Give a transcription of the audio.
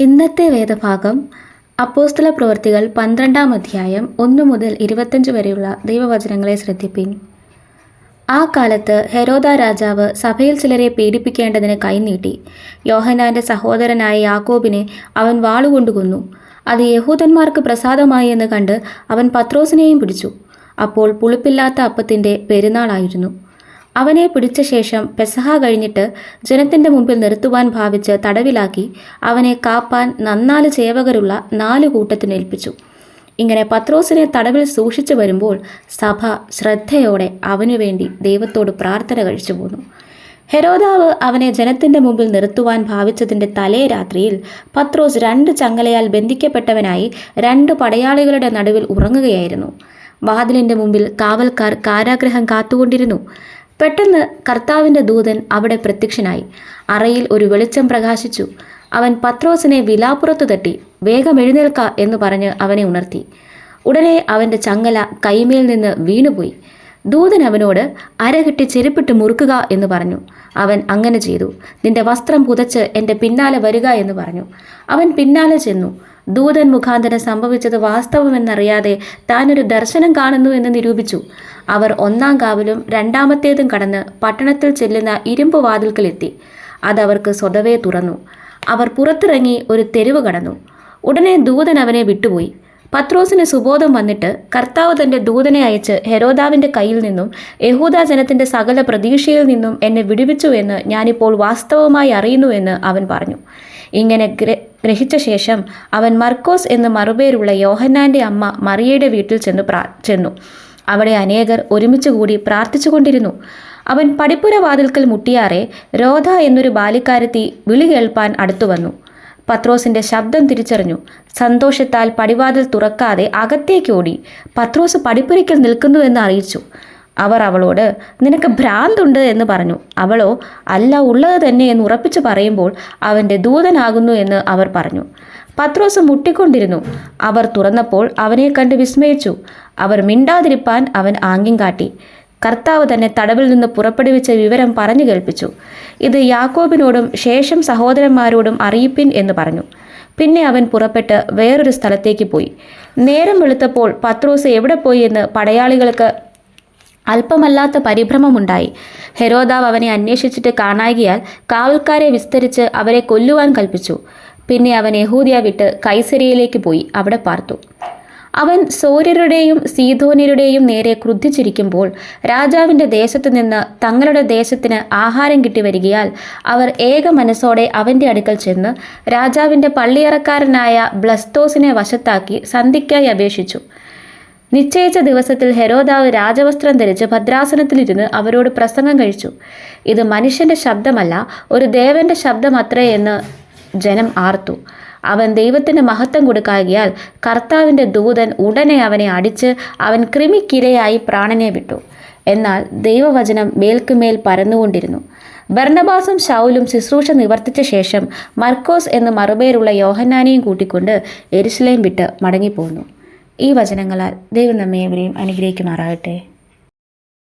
ഇന്നത്തെ വേദഭാഗം അപ്പോസ്തല പ്രവർത്തികൾ പന്ത്രണ്ടാം അധ്യായം ഒന്നു മുതൽ ഇരുപത്തഞ്ച് വരെയുള്ള ദൈവവചനങ്ങളെ ശ്രദ്ധിപ്പിൻ. ആ കാലത്ത് ഹെരോദ രാജാവ് സഭയിൽ ചിലരെ പീഡിപ്പിക്കേണ്ടതിന് കൈനീട്ടി. യോഹനാന്റെ സഹോദരനായ യാക്കോബിനെ അവൻ വാളുകൊണ്ട് കൊന്നു അത് യഹൂദന്മാർക്ക് പ്രസാദമായി എന്ന് കണ്ട് അവൻ പത്രോസിനെയും പിടിച്ചു. അപ്പോൾ പുളിപ്പില്ലാത്ത അപ്പത്തിന്റെ പെരുന്നാളായിരുന്നു. അവനെ പിടിച്ച ശേഷം പെസഹ കഴിഞ്ഞിട്ട് ജനത്തിന്റെ മുമ്പിൽ നിർത്തുവാൻ ഭാവിച്ച് തടവിലാക്കി അവനെ കാപ്പാൻ നന്നാൽ ചേവകരുള്ള നാല് കൂട്ടത്തിന് ഏൽപ്പിച്ചു. ഇങ്ങനെ പത്രോസിനെ തടവിൽ സൂക്ഷിച്ചു വരുമ്പോൾ സഭ ശ്രദ്ധയോടെ അവനുവേണ്ടി ദൈവത്തോട് പ്രാർത്ഥന കഴിച്ചു പോന്നു. ഹെരോദാവ് അവനെ ജനത്തിന്റെ മുമ്പിൽ നിർത്തുവാൻ ഭാവിച്ചതിന്റെ തലേ രാത്രിയിൽ പത്രോസ് രണ്ട് ചങ്ങലയാൽ ബന്ധിക്കപ്പെട്ടവനായി രണ്ട് പടയാളികളുടെ നടുവിൽ ഉറങ്ങുകയായിരുന്നു. വാതിലിന്റെ മുമ്പിൽ കാവൽക്കാർ കാരാഗ്രഹം കാത്തുകൊണ്ടിരുന്നു. പെട്ടെന്ന് കർത്താവിന്റെ ദൂതൻ അവിടെ പ്രത്യക്ഷനായി. അറയിൽ ഒരു വെളിച്ചം പ്രകാശിച്ചു. അവൻ പത്രോസിനെ വിലാപ്പുറത്ത് തട്ടി വേഗം എഴുന്നേൽക്ക എന്ന് പറഞ്ഞ് അവനെ ഉണർത്തി. ഉടനെ അവന്റെ ചങ്ങല കൈമേൽ നിന്ന് വീണുപോയി. ദൂതൻ അവനോട് അരകെട്ടി ചെരുപ്പിട്ട് മുറുക്കുക എന്ന് പറഞ്ഞു. അവൻ അങ്ങനെ ചെയ്തു. നിന്റെ വസ്ത്രം പുതച്ച് എന്റെ പിന്നാലെ വരിക എന്ന് പറഞ്ഞു. അവൻ പിന്നാലെ ചെന്നു. ദൂതൻ മുഖാന്തരം സംഭവിച്ചത് വാസ്തവമെന്നറിയാതെ താനൊരു ദർശനം കാണുന്നു എന്ന് നിരൂപിച്ചു. അവർ ഒന്നാം കാവലും രണ്ടാമത്തേതും കടന്ന് പട്ടണത്തിൽ ചെല്ലുന്ന ഇരുമ്പ് വാതിൽക്കലെത്തി. അതവർക്ക് സ്വതവേ തുറന്നു. അവർ പുറത്തിറങ്ങി ഒരു തെരുവ് കടന്നു. ഉടനെ ദൂതൻ അവനെ വിട്ടുപോയി. പത്രോസിന് സുബോധം വന്നിട്ട് കർത്താവ് തന്റെ ദൂതനെ അയച്ച് ഹെരോദാവിന്റെ കയ്യിൽ നിന്നും യഹൂദ ജനത്തിന്റെ സകല പ്രതീക്ഷയിൽ നിന്നും എന്നെ വിടുവിച്ചു എന്ന് ഞാനിപ്പോൾ വാസ്തവമായി അറിയുന്നു എന്ന് അവൻ പറഞ്ഞു. ഇങ്ങനെ ഗ്രഹിച്ച ശേഷം അവൻ മർക്കോസ് എന്ന് മറുപേരുള്ള യോഹന്നാന്റെ അമ്മ മറിയയുടെ വീട്ടിൽ ചെന്ന് പ്രാ ചെന്നു. അവിടെ അനേകർ ഒരുമിച്ച് കൂടി പ്രാർത്ഥിച്ചുകൊണ്ടിരുന്നു അവൻ പടിപ്പുര വാതിൽക്കൽ മുട്ടിയാറെ രോധ എന്നൊരു ബാലിക്കാരത്തി വിളി കേൾപ്പാൻ അടുത്തു വന്നു. പത്രോസിന്റെ ശബ്ദം തിരിച്ചറിഞ്ഞു. സന്തോഷത്താൽ പടിവാതിൽ തുറക്കാതെ അകത്തേക്കോടി പത്രോസ് പടിപ്പുരയ്ക്കൽ നിൽക്കുന്നുവെന്ന് അറിയിച്ചു. അവർ അവളോട് നിനക്ക് ഭ്രാന്തുണ്ട് എന്ന് പറഞ്ഞു. അവളോ അല്ല ഉള്ളത് തന്നെ എന്ന് ഉറപ്പിച്ചു പറയുമ്പോൾ അവന്റെ ദൂതനാകുന്നു എന്ന് അവർ പറഞ്ഞു. പത്രോസ് മുട്ടിക്കൊണ്ടിരുന്നു. അവർ തുറന്നപ്പോൾ അവനെ കണ്ട് വിസ്മയിച്ചു. അവർ മിണ്ടാതിരിപ്പാൻ അവൻ ആംഗ്യം കാട്ടി. കർത്താവ് തന്നെ തടവിൽ നിന്ന് പുറപ്പെടുവിച്ച വിവരം പറഞ്ഞു കേൾപ്പിച്ചു. ഇത് യാക്കോബിനോടും ശേഷം സഹോദരന്മാരോടും അറിയിപ്പിൻ എന്ന് പറഞ്ഞു. പിന്നെ അവൻ പുറപ്പെട്ട് വേറൊരു സ്ഥലത്തേക്ക് പോയി. നേരം വെളുത്തപ്പോൾ പത്രോസ് എവിടെ പോയി എന്ന് പടയാളികൾക്ക് അല്പമല്ലാത്ത പരിഭ്രമമുണ്ടായി. ഹെരോദാവ് അവനെ അന്വേഷിച്ചിട്ട് കാണാകിയാൽ കാവൽക്കാരെ വിസ്തരിച്ച് അവരെ കൊല്ലുവാൻ കൽപ്പിച്ചു. പിന്നെ അവൻ യഹൂദിയ വിട്ട് കൈസരിയിലേക്ക് പോയി അവിടെ പാർത്തു. അവൻ സൂര്യരുടെയും സീതോന്യരുടെയും നേരെ ക്രുദ്ധിച്ചിരിക്കുമ്പോൾ രാജാവിന്റെ ദേശത്തു നിന്ന് തങ്ങളുടെ ദേശത്തിന് ആഹാരം കിട്ടി വരികയാൽ അവർ ഏക മനസ്സോടെ അവന്റെ അടുക്കൽ ചെന്ന് രാജാവിന്റെ പള്ളിയറക്കാരനായ ബ്ലസ്തോസിനെ വശത്താക്കി സന്ധിക്കായി അപേക്ഷിച്ചു. നിശ്ചയിച്ച ദിവസത്തിൽ ഹെരോദാവ് രാജവസ്ത്രം ധരിച്ച് ഭദ്രാസനത്തിലിരുന്ന് അവരോട് പ്രസംഗം കഴിച്ചു. ഇത് മനുഷ്യന്റെ ശബ്ദമല്ല ഒരു ദേവന്റെ ശബ്ദമത്രേ എന്ന് ജനം ആർത്തു. അവൻ ദൈവത്തിന് മഹത്വം കൊടുക്കാകിയാൽ കർത്താവിന്റെ ദൂതൻ ഉടനെ അവനെ അടിച്ച് അവൻ കൃമിക്കിരയായി പ്രാണനെ വിട്ടു. എന്നാൽ ദൈവവചനം മേൽക്കുമേൽ പരന്നുകൊണ്ടിരുന്നു. ഭരണബാസും ഷൗലും ശുശ്രൂഷ നിവർത്തിച്ച ശേഷം മർക്കോസ് എന്ന് മറുപേരുള്ള യോഹന്നാനെയും കൂട്ടിക്കൊണ്ട് എരുസലേം വിട്ട് മടങ്ങിപ്പോന്നു. ഈ വചനങ്ങളാൽ ദൈവം നമ്മെ അനുഗ്രഹിക്കുമാറാകട്ടെ.